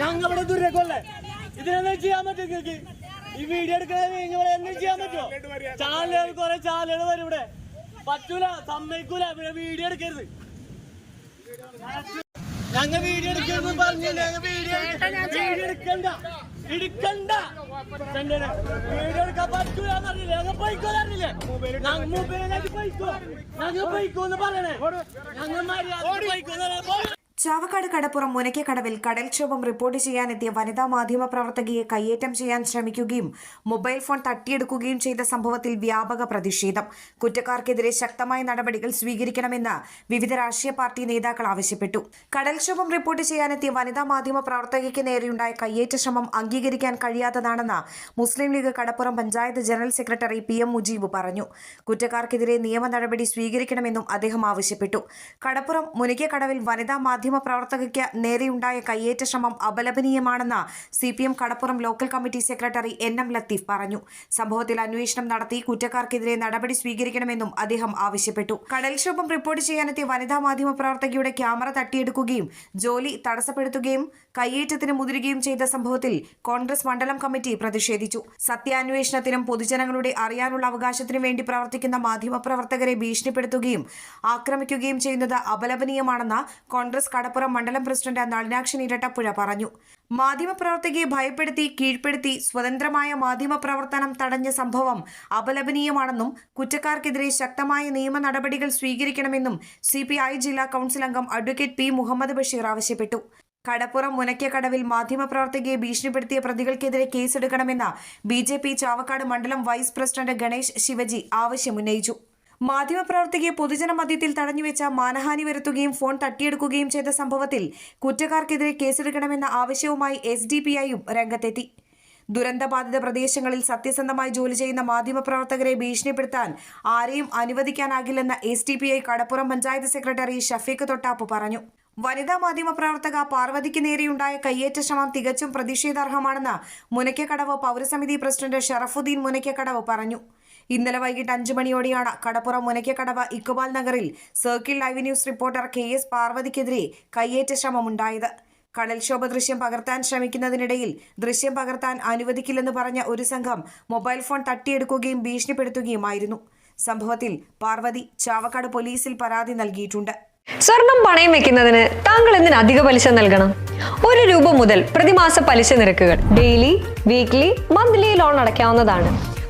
ഞങ്ങളുടെ ദുരക്കൊല്ലേ ഇതിനെന്താ ചെയ്യാൻ പറ്റും ഈ വീഡിയോ എടുക്കണേ ഇവിടെ ചെയ്യാൻ പറ്റുമോ? ചാനലുകൾ കുറെ ചാനലുകൾ വരും ഇവിടെ. പറ്റൂല സമ്മതിക്കൂല. ഇവിടെ വീഡിയോ എടുക്കരുത്. ഞങ്ങൾ വീഡിയോ എടുക്കരുത് പറഞ്ഞില്ല? ഞങ്ങൾ വീഡിയോ വീഡിയോ എടുക്കണ്ട. എടുക്കണ്ട. പറഞ്ഞില്ലേ? ഞങ്ങൾ പോയിക്കോ പറയണേ. ഞങ്ങൾ മര്യാദ പോയിക്കോ പറയാ. ചാവക്കാട് കടപ്പുറം മുനയ്ക്കക്കടവിൽ കടൽക്ഷോഭം റിപ്പോർട്ട് ചെയ്യാനെത്തിയ വനിതാ മാധ്യമ പ്രവർത്തകയെ കയ്യേറ്റം ചെയ്യാൻ ശ്രമിക്കുകയും മൊബൈൽ ഫോൺ തട്ടിയെടുക്കുകയും ചെയ്ത സംഭവത്തിൽ വ്യാപക പ്രതിഷേധം. കുറ്റക്കാർക്കെതിരെ ശക്തമായ നടപടികൾ സ്വീകരിക്കണമെന്ന് വിവിധ രാഷ്ട്രീയ പാർട്ടി നേതാക്കൾ ആവശ്യപ്പെട്ടു. കടൽക്ഷോഭം റിപ്പോർട്ട് ചെയ്യാനെത്തിയ വനിതാ മാധ്യമ പ്രവർത്തകയ്ക്ക് നേരെയുണ്ടായ കയ്യേറ്റ ശ്രമം അംഗീകരിക്കാൻ കഴിയാത്തതാണെന്ന് Muslim League Kadappuram panchayat general secretary P M Mujeeb പറഞ്ഞു. കുറ്റക്കാർക്കെതിരെ നിയമ നടപടി സ്വീകരിക്കണമെന്നും അദ്ദേഹം ആവശ്യപ്പെട്ടു. കടപ്പുറം മുനിക്കക്കടവിൽ വനിതാ മാധ്യമ പ്രവർത്തകയ്ക്ക് നേരെയുണ്ടായ കയ്യേറ്റ ശ്രമം അപലപനീയമാണെന്ന് C P M Kadappuram local committee secretary N M Latheef പറഞ്ഞു. സംഭവത്തിൽ അന്വേഷണം നടത്തി കുറ്റക്കാർക്കെതിരെ നടപടി സ്വീകരിക്കണമെന്നും അദ്ദേഹം ആവശ്യപ്പെട്ടു. കടൽക്ഷോഭം റിപ്പോർട്ട് ചെയ്യാനെത്തിയ വനിതാ മാധ്യമപ്രവർത്തകയുടെ ക്യാമറ തട്ടിയെടുക്കുകയും ജോലി തടസ്സപ്പെടുത്തുകയും കയ്യേറ്റത്തിന് മുതിരുകയും ചെയ്ത സംഭവത്തിൽ കോൺഗ്രസ് മണ്ഡലം കമ്മിറ്റി പ്രതിഷേധിച്ചു. സത്യാന്വേഷണത്തിനും പൊതുജനങ്ങളുടെ അറിയാനുള്ള അവകാശത്തിനും വേണ്ടി പ്രവർത്തിക്കുന്ന മാധ്യമപ്രവർത്തകരെ ഭീഷണിപ്പെടുത്തുകയും ആക്രമിക്കുകയും ചെയ്യുന്നത് അപലപനീയമാണെന്ന് കോൺഗ്രസ് കടപ്പുറം മണ്ഡലം പ്രസിഡന്റ് നളിനാക്ഷൻ ഇരട്ടപ്പുഴ പറഞ്ഞു. മാധ്യമപ്രവർത്തകയെ ഭയപ്പെടുത്തി കീഴ്പ്പെടുത്തി സ്വതന്ത്രമായ മാധ്യമപ്രവർത്തനം തടഞ്ഞ സംഭവം അപലപനീയമാണെന്നും കുറ്റക്കാർക്കെതിരെ ശക്തമായ നിയമ നടപടികൾ സ്വീകരിക്കണമെന്നും സി ജില്ലാ കൗൺസിൽ അംഗം അഡ്വക്കേറ്റ് പി മുഹമ്മദ് ബഷീർ ആവശ്യപ്പെട്ടു. കടപ്പുറം മുനയ്ക്കക്കടവിൽ മാധ്യമപ്രവർത്തകയെ ഭീഷണിപ്പെടുത്തിയ പ്രതികൾക്കെതിരെ കേസെടുക്കണമെന്ന് ബി ജെ പി ചാവക്കാട് മണ്ഡലം വൈസ് പ്രസിഡന്റ് ഗണേഷ് ശിവജി ആവശ്യമുന്നയിച്ചു. മാധ്യമപ്രവർത്തകയെ പൊതുജന മധ്യത്തിൽ തടഞ്ഞുവെച്ച മാനഹാനി വരുത്തുകയും ഫോൺ തട്ടിയെടുക്കുകയും ചെയ്ത സംഭവത്തിൽ കുറ്റക്കാർക്കെതിരെ കേസെടുക്കണമെന്ന ആവശ്യവുമായി എസ് ഡി പി ഐയും രംഗത്തെത്തി. ദുരന്തബാധിത പ്രദേശങ്ങളിൽ സത്യസന്ധമായി ജോലി ചെയ്യുന്ന മാധ്യമപ്രവർത്തകരെ ഭീഷണിപ്പെടുത്താൻ ആരെയും അനുവദിക്കാനാകില്ലെന്ന് S D P I Kadappuram panchayat secretary Shafeeq Thottap പറഞ്ഞു. വനിതാ മാധ്യമ പ്രവർത്തക പാർവതിക്ക് നേരെയുണ്ടായ കയ്യേറ്റ ശ്രമം തികച്ചും പ്രതിഷേധാർഹമാണെന്ന് മുനയ്ക്കക്കടവ് പൗരസമിതി പ്രസിഡന്റ് ഷറഫുദ്ദീൻ മുനയ്ക്കക്കടവ് പറഞ്ഞു. ഇന്നലെ വൈകിട്ട് അഞ്ചു മണിയോടെയാണ് കടപ്പുറം മുനയ്ക്കക്കടവ് ഇക്ബാൽ നഗറിൽ circle live news reporter K S പാർവതിക്കെതിരെ കയ്യേറ്റ ശ്രമമുണ്ടായത്. കടൽക്ഷോഭ ദൃശ്യം പകർത്താൻ ശ്രമിക്കുന്നതിനിടയിൽ ദൃശ്യം പകർത്താൻ അനുവദിക്കില്ലെന്ന് പറഞ്ഞ ഒരു സംഘം മൊബൈൽ ഫോൺ തട്ടിയെടുക്കുകയും ഭീഷണിപ്പെടുത്തുകയുമായിരുന്നു. സംഭവത്തിൽ പാർവതി ചാവക്കാട് പോലീസിൽ പരാതി നൽകിയിട്ടുണ്ട്. സ്വർണം പണയം വെക്കുന്നതിന് താങ്കൾ എന്തിന് അധിക പലിശ നൽകണം? ഒരു രൂപ മുതൽ പ്രതിമാസ പലിശ നിരക്കുകൾ ഡെയിലി വീക്ക്ലി മന്ത്ലി ലോൺ അടയ്ക്കാവുന്നതാണ്.